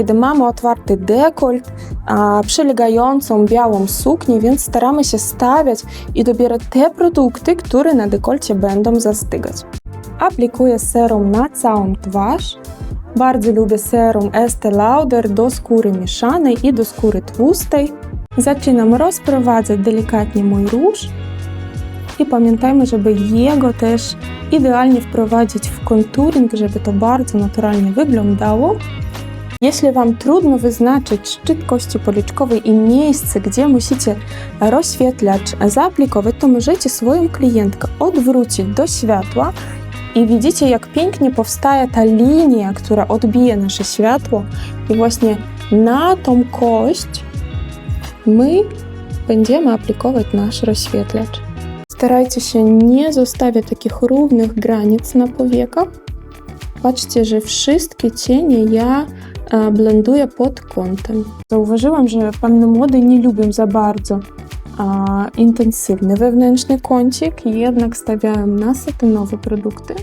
kiedy mamy otwarty dekolt, a, przylegającą białą suknię, więc staramy się stawiać i dobierać te produkty, które na dekolcie będą zastygać. Aplikuję serum na całą twarz. Bardzo lubię serum Estee Lauder do skóry mieszanej i do skóry tłustej. Zaczynam rozprowadzać delikatnie mój róż i pamiętajmy, żeby jego też idealnie wprowadzić w konturing, żeby to bardzo naturalnie wyglądało. Jeśli Wam trudno wyznaczyć szczyt kości policzkowej i miejsce, gdzie musicie rozświetlacz zaaplikować, to możecie swoją klientkę odwrócić do światła i widzicie, jak pięknie powstaje ta linia, która odbija nasze światło i właśnie na tą kość my będziemy aplikować nasz rozświetlacz. Starajcie się nie zostawiać takich równych granic na powiekach. Patrzcie, że wszystkie cienie ja blenduję pod kątem. Zauważyłam, że panny młode nie lubią za bardzo intensywny wewnętrzny kącik, jednak stawiają na satynowe produkty.